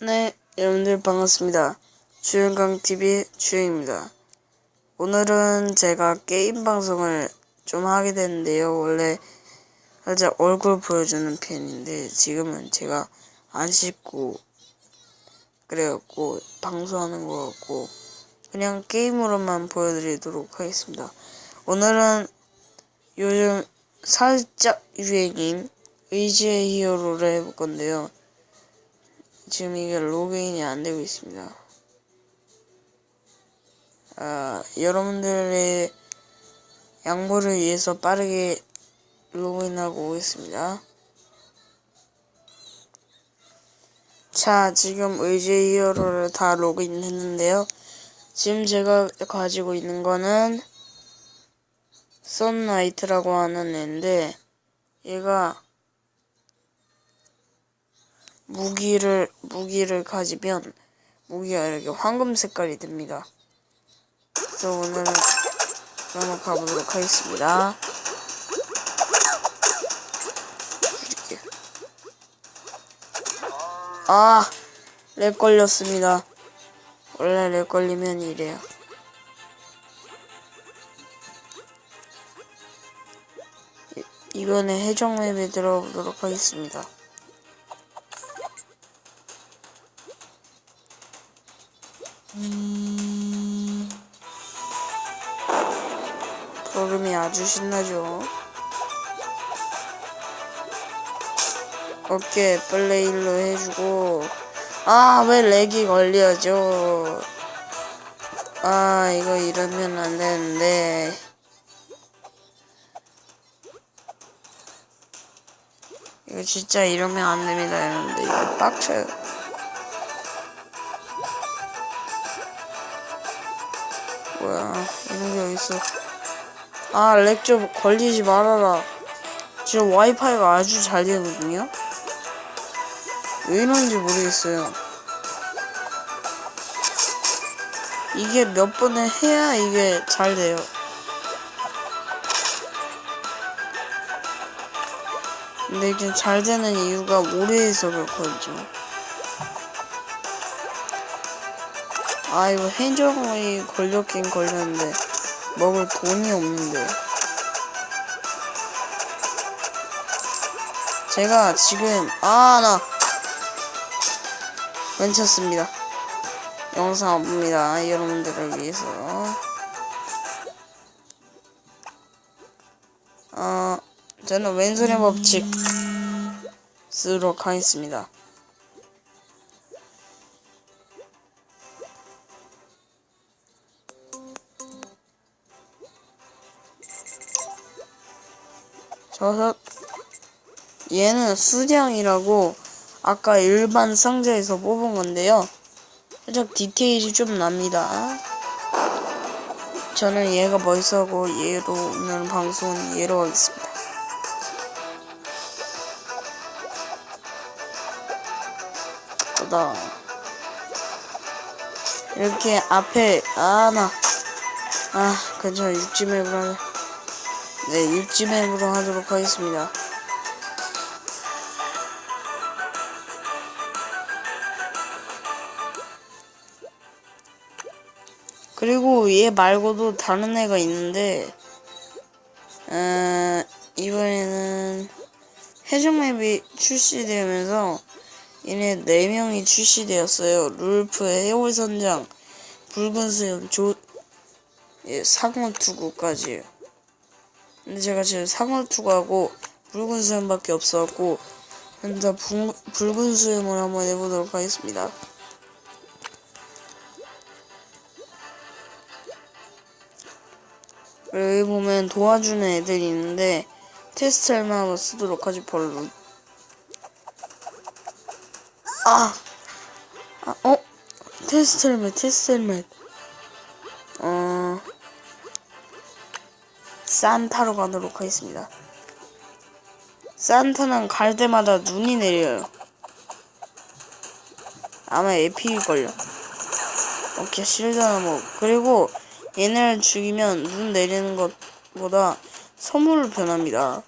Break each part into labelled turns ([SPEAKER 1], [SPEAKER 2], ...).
[SPEAKER 1] 네, 여러분들 반갑습니다. 주영강TV 주영입니다. 오늘은 제가 게임 방송을 좀 하게 됐는데요. 원래 살짝 얼굴 보여주는 편인데 지금은 제가 안 씻고 그래갖고 방송하는 것 같고 그냥 게임으로만 보여드리도록 하겠습니다. 오늘은 요즘 살짝 유행인 의지의 히어로를 해볼 건데요. 지금 이게 로그인이 안 되고 있습니다. 아, 여러분들의 양보를 위해서 빠르게 로그인하고 오겠습니다. 자, 지금 의지 히어로를 다 로그인 했는데요. 지금 제가 가지고 있는 거는 썬라이트라고 하는 애인데 얘가 무기를 무기를 가지면 무기가 이렇게 황금 색깔이 됩니다. 그래서 오늘은 한번 가보도록 하겠습니다. 이렇게. 아, 렉 걸렸습니다. 원래 렉 걸리면 이래요. 이- 이번에 해적 맵에 들어보도록 하겠습니다. 걸음이 아주 신나죠. 어깨 플레이로 해주고. 아 왜 렉이 걸려죠 아 이거 이러면 안 되는데. 이거 진짜 이러면 안 됩니다 여러분들. 이거 빡쳐요 뭐야. 이런 게 어딨어. 아 렉 좀 걸리지 말아라. 지금 와이파이가 아주 잘 되거든요? 왜 이런지 모르겠어요. 이게 몇 번을 해야 이게 잘 돼요? 근데 이게 잘 되는 이유가 오래 해서 그렇거든요 아 이거 해적이 걸렸긴 걸렸는데 먹을 돈이 없는데. 제가 지금 아나 괜찮습니다. 영상 옵니다. 여러분들을 위해서. 어 저는 왼손의 법칙 쓰도록 하겠습니다 저서 얘는 수량이라고 아까 일반 상자에서 뽑은 건데요. 살짝 디테일이 좀 납니다. 저는 얘가 멋있어하고 얘로 오늘 방송은 얘로 하겠습니다. 보다 이렇게 앞에 아나 아 괜찮아 육지맵으로. 네 육지맵으로 하도록 하겠습니다. 그리고 얘 말고도 다른 애가 있는데 어, 이번에는 해적맵이 출시되면서 얘네 4명이 출시되었어요. 룰프, 해골선장, 붉은 수염, 조, 예, 상어투구까지요. 근데 제가 지금 상어 투구하고 붉은 수염밖에 없어갖고 일단 붉, 붉은 수염을 한번 해보도록 하겠습니다. 여기 보면 도와주는 애들이 있는데 테스트 할 만 한번 쓰도록 하지 별로 아! 아 어? 테스트 헬멧 테스트 헬멧 산타로 가도록 하겠습니다. 산타는 갈 때마다 눈이 내려요. 아마 에픽일걸요. 오케이 실드 하나 먹 그리고 얘네를 죽이면 눈 내리는 것보다 선물로 변합니다.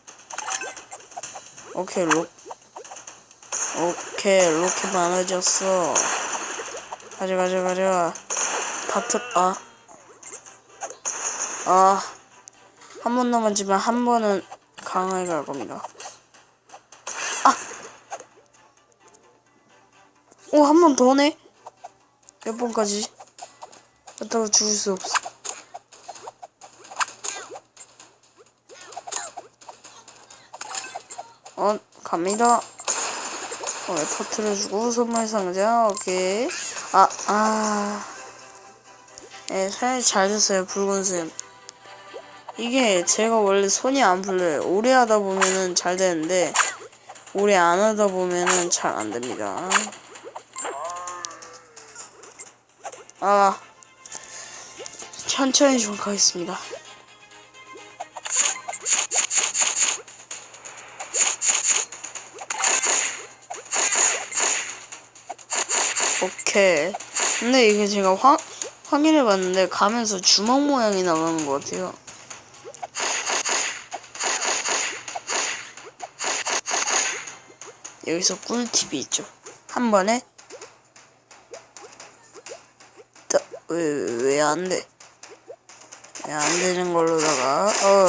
[SPEAKER 1] 오케이 로 오케이 로켓 많아졌어. 가자 가자 가자. 다트 아. 아, 한 번 남았지만 한 번은 강하게 갈 겁니다. 아! 오, 한 번 더네? 몇 번까지? 그렇다고 죽을 수 없어. 어, 갑니다. 어, 터트려주고, 선물 상자, 오케이. 아, 아. 네, 사실 잘 됐어요, 붉은 슴. 이게 제가 원래 손이 안 풀려요. 오래 하다 보면은 잘 되는데, 오래 안 하다 보면은 잘 안 됩니다. 아, 천천히 좀 가겠습니다. 오케이. 근데 이게 제가 확, 확인해 봤는데 가면서 주먹 모양이 나가는 것 같아요. 여기서 꿀팁이 있죠. 한 번에 왜왜 안 돼? 왜 안 되는 걸로다가 어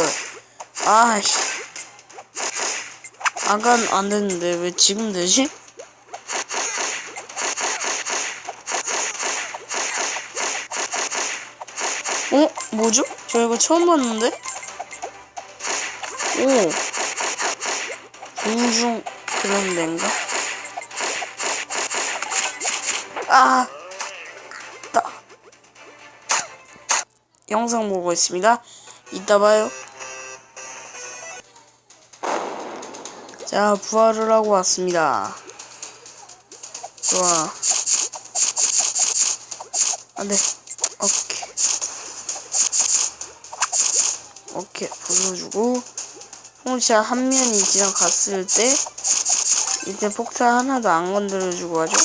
[SPEAKER 1] 아씨 아간 안 됐는데 왜 지금 되지? 어? 뭐죠? 저 이거 처음 봤는데? 오 공중 그런 데인가? 아! 따. 영상 보고 있습니다. 이따 봐요. 자, 부활을 하고 왔습니다. 좋아. 안 돼. 오케이. 오케이. 부숴주고. 혹시 한 면이 지나갔을 때, 이때 폭탄 하나도 안 건드려주고 하죠?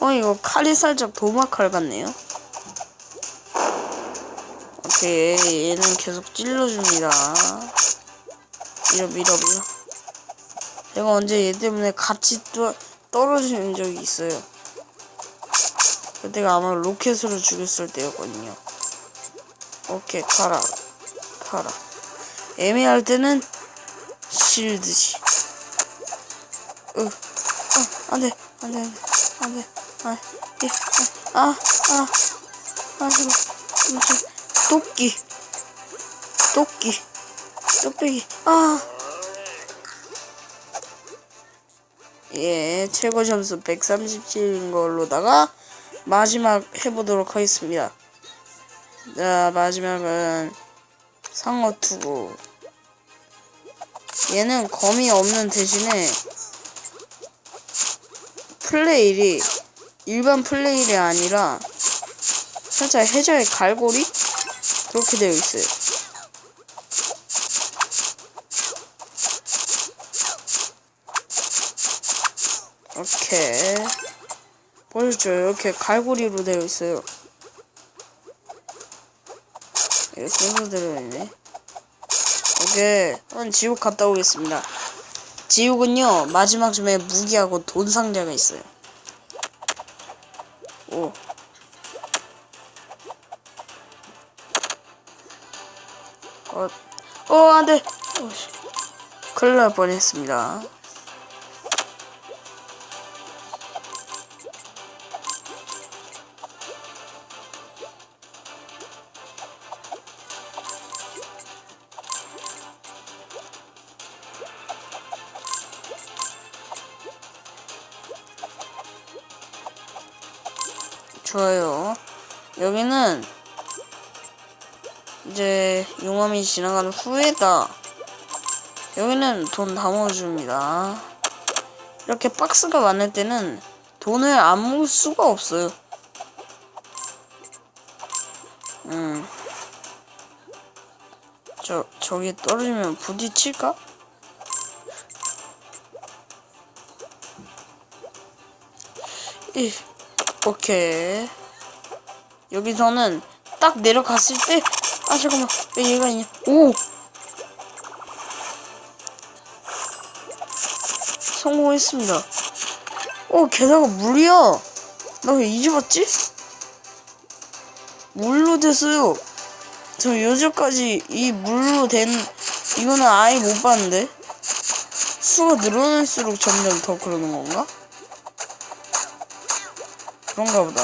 [SPEAKER 1] 어, 이거 칼이 살짝 도마칼 같네요. 오케이, 얘는 계속 찔러줍니다. 밀어, 밀어, 밀어. 제가 언제 얘 때문에 같이 또 떨어지는 적이 있어요. 그때가 아마 로켓으로 죽였을 때였거든요. 오케이, 가라. 가라. 애매할 때는 실드지. 으, 어, 안 돼, 안 돼, 안 돼, 안 돼. 아, 예, 아, 아, 아, 아, 이거, 이거, 토끼. 토끼. 뚝배기. 아. 예, 최고 점수 137인 걸로다가 마지막 해보도록 하겠습니다. 자, 마지막은 상어 투구. 얘는 검이 없는 대신에 플레일이 일반 플레일이 아니라 살짝 해저의 갈고리 그렇게 되어 있어요. 이렇게 보셨죠? 이렇게 갈고리로 되어 있어요. 이렇게 순서대로 있네. 오케이. 한번 지옥 갔다 오겠습니다. 지옥은요, 마지막 쯤에 무기하고 돈 상자가 있어요. 오. 어, 어, 안 돼! 어, 씨. 큰일 날 뻔했습니다. 좋아요. 여기는 이제 용암이 지나간 후에다 여기는 돈 담아줍니다. 이렇게 박스가 많을 때는 돈을 안 모을 수가 없어요. 음. 저, 저기 떨어지면 부딪힐까? 이, 오케이. 여기서는 딱 내려갔을 때, 아, 잠깐만. 왜 얘가 있냐? 오! 성공했습니다. 어, 게다가 물이야. 나 왜 이제 봤지? 물로 됐어요. 저 여지까지 이 물로 된 이거는 아예 못 봤는데 수가 늘어날수록 점점 더 그러는 건가? 그런가 보다.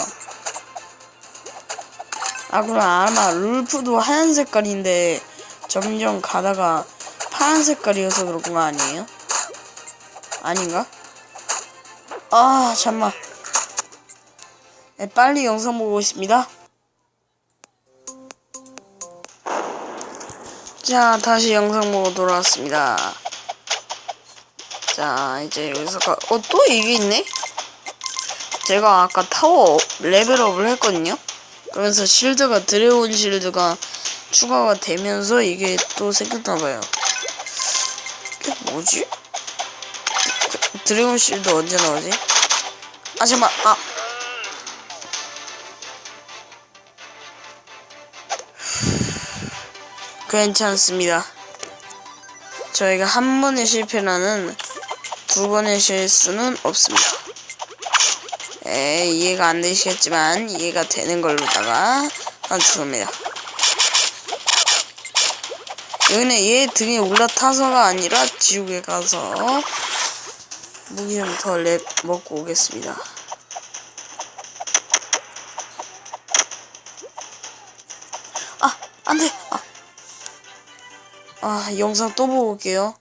[SPEAKER 1] 아 그럼 아마 룰프도 하얀 색깔인데 점점 가다가 파란 색깔이어서 그런 거 아니에요? 아닌가? 아 잠만. 네, 빨리 영상 보고 있습니다. 자, 다시 영상 보고 돌아왔습니다. 자, 이제 여기서 가, 어, 또 이게 있네? 제가 아까 타워 레벨업을 했거든요? 그래서 실드가, 드래곤 실드가 추가가 되면서 이게 또 생겼나봐요. 이게 뭐지? 드- 드래곤 실드 언제 나오지? 아, 잠깐만, 아. 괜찮습니다. 저희가 한 번의 실패라는 두 번의 실수는 없습니다. 에 이해가 안 되시겠지만 이해가 되는 걸로다가 맞춥니다. 여기는 얘 등에 올라타서가 아니라 지옥에 가서 무기 좀더랩 먹고 오겠습니다. 아, 안 돼! 아, 아 영상 또 보고 올게요.